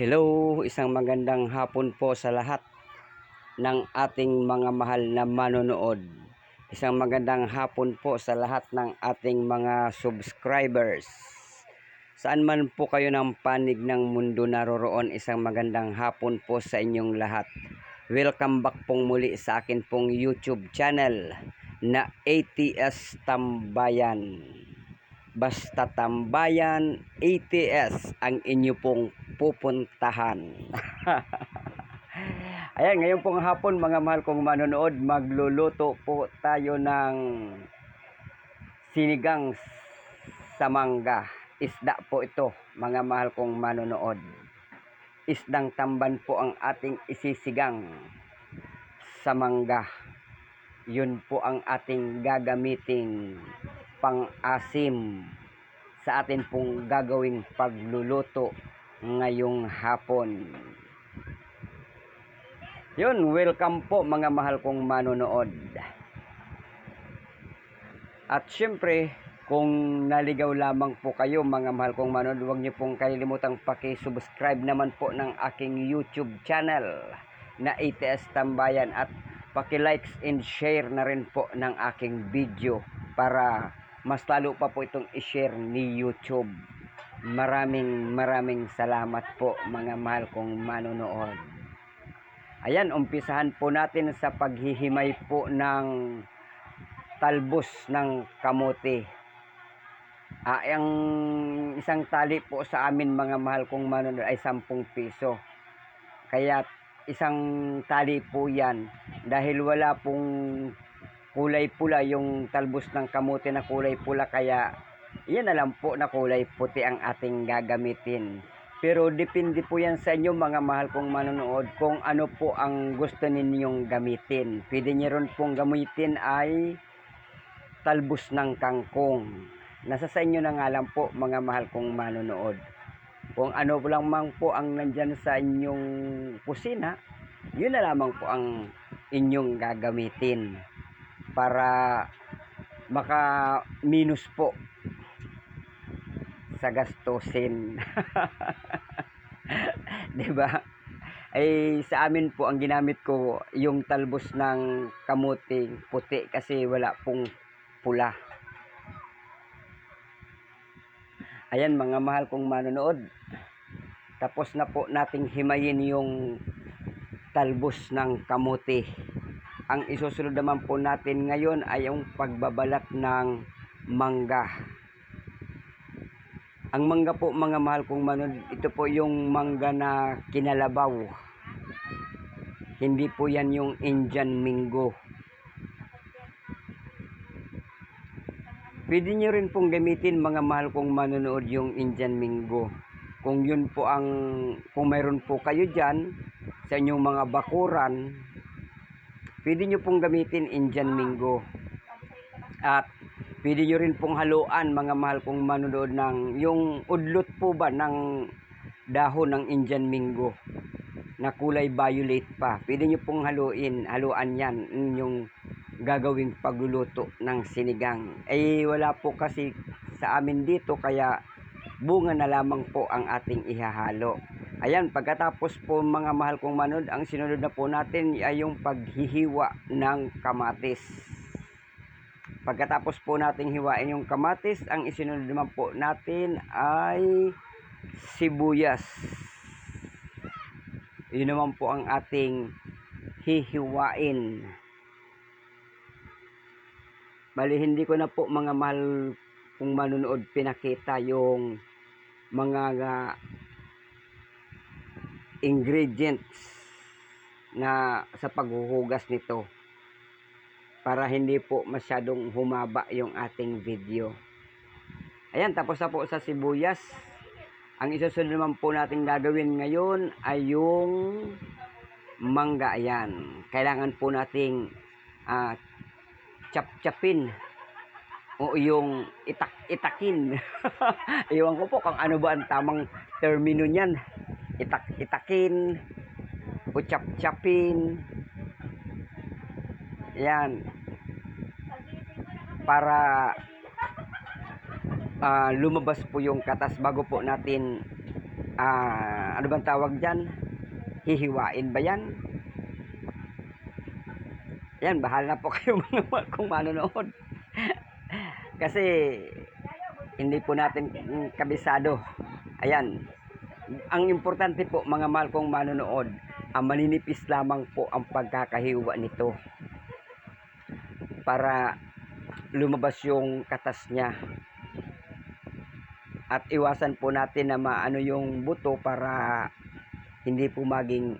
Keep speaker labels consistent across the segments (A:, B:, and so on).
A: Hello, isang magandang hapon po sa lahat ng ating mga mahal na manonood. Isang magandang hapon po sa lahat ng ating mga subscribers. Saan man po kayo ng panig ng mundo naroroon, isang magandang hapon po sa inyong lahat. Welcome back pong muli sa akin pong YouTube channel na ATS Tambayan. Basta Tambayan ATS ang inyo pong pupuntahan. Ayan, ngayon pong hapon mga mahal kong manonood, magluluto po tayo ng sinigang sa mangga. Isda po ito, mga mahal kong manonood. Isdang tamban po ang ating isisigang sa mangga. Yun po ang ating gagamiting pang-asim sa atin pong gagawing pagluluto ngayong hapon. Yun, welcome po mga mahal kong manonood. At syempre, kung naligaw lamang po kayo mga mahal kong manonood, huwag niyo pong kalilimutang paki-subscribe naman po ng aking YouTube channel na ATS Tambayan at paki-likes and share na rin po ng aking video para mas lalo pa po itong i-share ni YouTube. Maraming maraming salamat po mga mahal kong manonood. Ayan, umpisahan po natin sa paghihimay po ng talbos ng kamote. Ah, ang isang tali po sa amin mga mahal kong manonood ay 10 piso. Kaya isang tali po yan dahil wala pong kulay pula yung talbos ng kamote na kulay pula kaya yan na lang po na kulay puti ang ating gagamitin. Pero depende po yan sa inyo mga mahal kong manonood kung ano po ang gusto ninyong gamitin. Pwede nyo rin pong gamitin ay talbos ng kangkong. Nasa sa inyo na nga lang po mga mahal kong manonood. Kung ano lang mang po ang nandyan sa inyong kusina, yun na lamang po ang inyong gagamitin para maka minus po sa gastusin. 'Di ba? Ay sa amin po ang ginamit ko yung talbos ng kamuting puti kasi wala pong pula. Ayan mga mahal kong manonood. Tapos na po nating himayin yung talbos ng kamuti. Ang isusunod naman po natin ngayon ay yung pagbabalat ng mangga. Ang mangga po mga mahal kong manonood, ito po yung mangga na kinalabaw. Hindi po yan yung Indian Mingo. Pwede nyo rin pong gamitin mga mahal kong manonood yung Indian Mingo. Kung yun po ang, kung mayroon po kayo dyan sa inyong mga bakuran, pwede nyo pong gamitin Indian Mingo. At pwede nyo rin pong haluan mga mahal kong manonood ng yung udlot po ba ng dahon ng Indian Mingo na kulay violet pa. Pwede nyo pong haluin, haluan yan yung gagawing pagluluto ng sinigang. Eh wala po kasi sa amin dito kaya bunga na lamang po ang ating ihahalo. Ayan, pagkatapos po mga mahal kong manood, ang sinunod na po natin ay yung paghihiwa ng kamatis. Pagkatapos po nating hiwain yung kamatis, ang isinunod naman po natin ay sibuyas. Yun naman po ang ating hihiwain. Bali, hindi ko na po mga mahal kung manunood pinakita yung mga uh, ingredients na sa paghuhugas nito para hindi po masyadong humaba yung ating video. Ayan, tapos na po sa sibuyas. Ang isusunod naman po natin gagawin ngayon ay yung mangga. Ayan. Kailangan po nating uh, chap-chapin o yung itak-itakin. Iwan ko po kung ano ba ang tamang termino niyan. Itak-itakin o chap-chapin. Yan. Para uh, lumabas po yung katas bago po natin ah, ano bang tawag dyan? Hihiwain ba yan? Yan, bahala na po kayo mga kong manonood. Kasi, hindi po natin mm, kabisado. Ayan. Ang importante po, mga mahal kong manonood, ang maninipis lamang po ang pagkakahiwa nito. Para lumabas yung katas niya. At iwasan po natin na maano yung buto para hindi po maging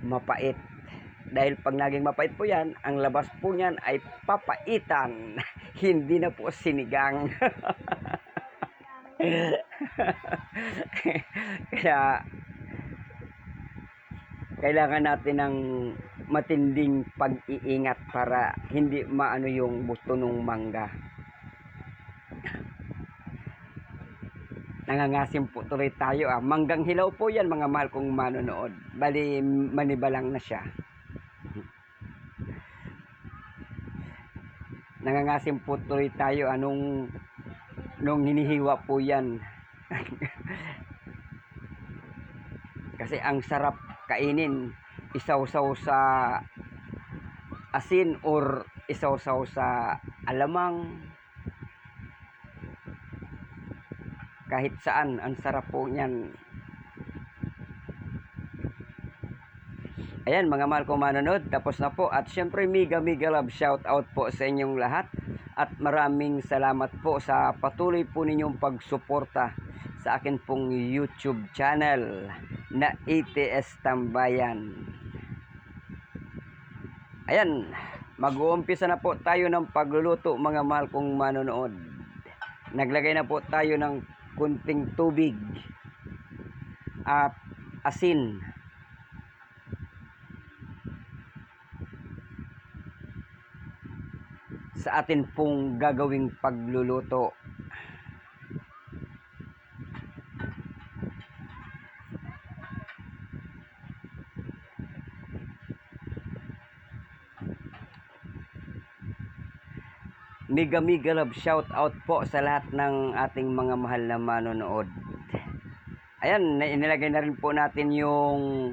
A: mapait. Dahil pag naging mapait po yan, ang labas po niyan ay papaitan. hindi na po sinigang. Kaya kailangan natin ng matinding pag-iingat para hindi maano yung buto ng mangga. Nangangasim po tuloy tayo ah. Manggang hilaw po yan mga mahal kong manonood. Bali manibalang na siya. Nangangasim po tuloy tayo anong nung hinihiwa po yan. Kasi ang sarap kainin isaw-saw sa asin or isaw-saw sa alamang. Kahit saan ang sarap po niyan. Ayan mga mahal kong manonood tapos na po. At syempre mega mega love shout out po sa inyong lahat. At maraming salamat po sa patuloy po ninyong pagsuporta sa akin pong YouTube channel na ATS Tambayan. Ayan, mag-uumpisa na po tayo ng pagluluto mga mahal kong manonood. Naglagay na po tayo ng kunting tubig at asin. sa atin pong gagawing pagluluto. Mega mega love shout out po sa lahat ng ating mga mahal na manonood. Ayan, inilagay na rin po natin yung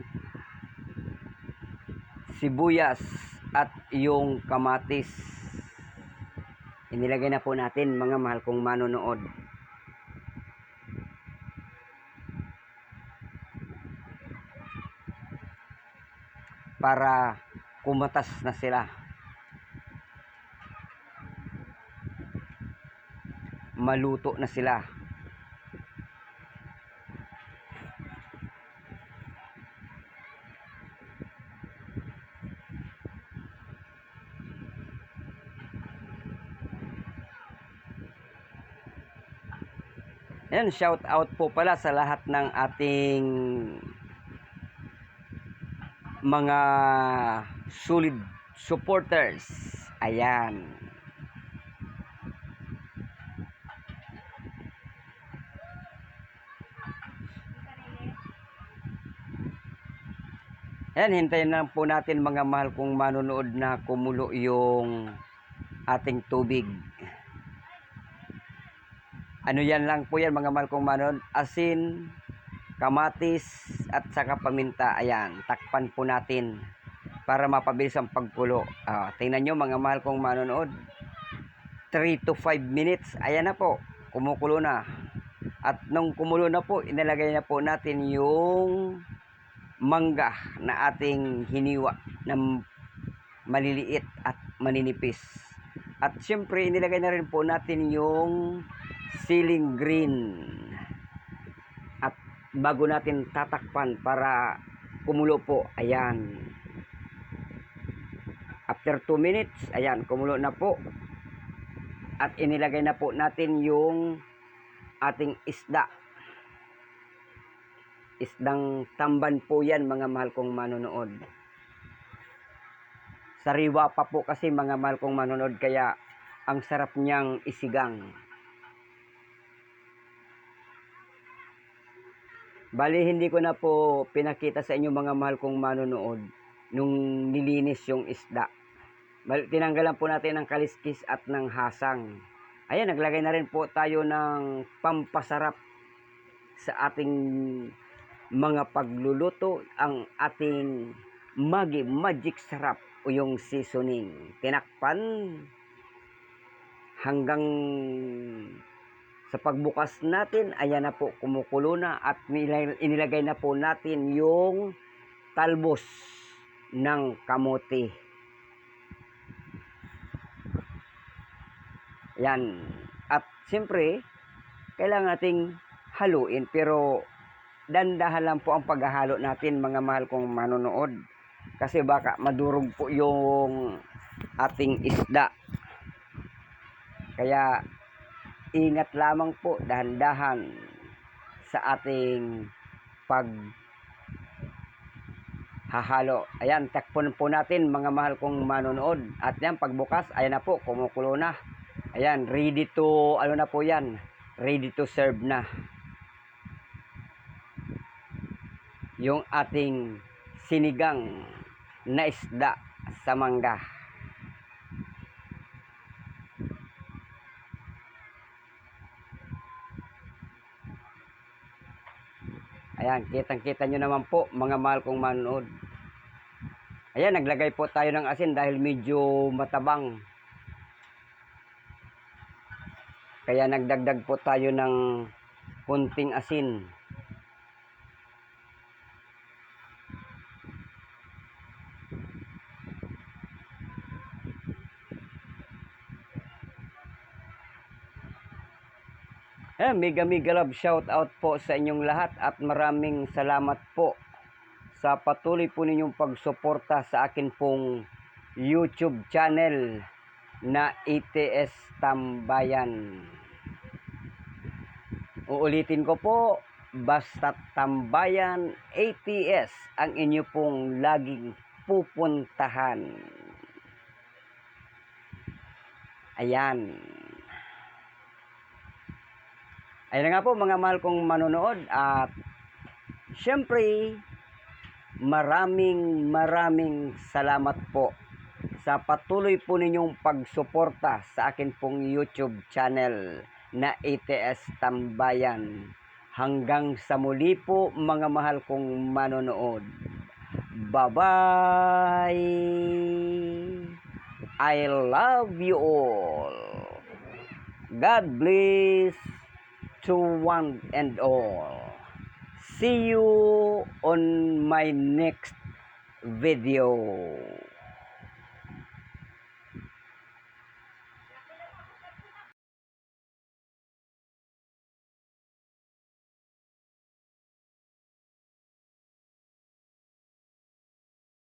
A: sibuyas at yung kamatis. Inilagay na po natin mga mahal kong manonood. Para kumatas na sila. Maluto na sila. Ayan, shout out po pala sa lahat ng ating mga solid supporters. Ayan. Ayan, hintayin lang po natin mga mahal kong manonood na kumulo yung ating tubig. Ano yan lang po yan mga mahal kong manonood. Asin, kamatis, at saka paminta. Ayan, takpan po natin para mapabilis ang pagkulo. Ah, tingnan nyo mga mahal kong manonood. 3 to 5 minutes. Ayan na po, kumukulo na. At nung kumulo na po, inilagay na po natin yung mangga na ating hiniwa ng maliliit at maninipis. At syempre, inilagay na rin po natin yung ceiling green. At bago natin tatakpan para kumulo po, ayan. After 2 minutes, ayan, kumulo na po. At inilagay na po natin yung ating isda. Isdang tamban po yan mga mahal kong manonood. Sariwa pa po kasi mga mahal kong manonood kaya ang sarap niyang isigang. Bali hindi ko na po pinakita sa inyo mga mahal kong manonood nung nilinis yung isda. Bali, tinanggalan po natin ng kaliskis at ng hasang. Ayan, naglagay na rin po tayo ng pampasarap sa ating mga pagluluto ang ating Magi Magic Sarap o yung seasoning. Tinakpan hanggang sa pagbukas natin, ayan na po, kumukulo na at inilagay na po natin yung talbos ng kamote. Yan. At siyempre, kailangan nating haluin pero dandahan lang po ang paghahalo natin mga mahal kong manonood kasi baka madurog po yung ating isda kaya ingat lamang po dahan-dahan sa ating pag hahalo. Ayan, takpon po natin mga mahal kong manonood. At yan, pagbukas, ayan na po, kumukulo na. Ayan, ready to, ano na po yan, ready to serve na. Yung ating sinigang na isda sa mangga. Ayan, kitang-kita nyo naman po, mga mahal kong manonood. Ayan, naglagay po tayo ng asin dahil medyo matabang. Kaya nagdagdag po tayo ng kunting asin. Mega mega love shout out po sa inyong lahat at maraming salamat po sa patuloy po ninyong pagsuporta sa akin pong YouTube channel na ITS Tambayan. Uulitin ko po, basta Tambayan ATS ang inyo pong laging pupuntahan. Ayan. Ayan na nga po mga mahal kong manonood at syempre maraming maraming salamat po sa patuloy po ninyong pagsuporta sa akin pong YouTube channel na ATS Tambayan. Hanggang sa muli po mga mahal kong manonood. Bye-bye! I love you all. God bless to one and all. See you on my next video.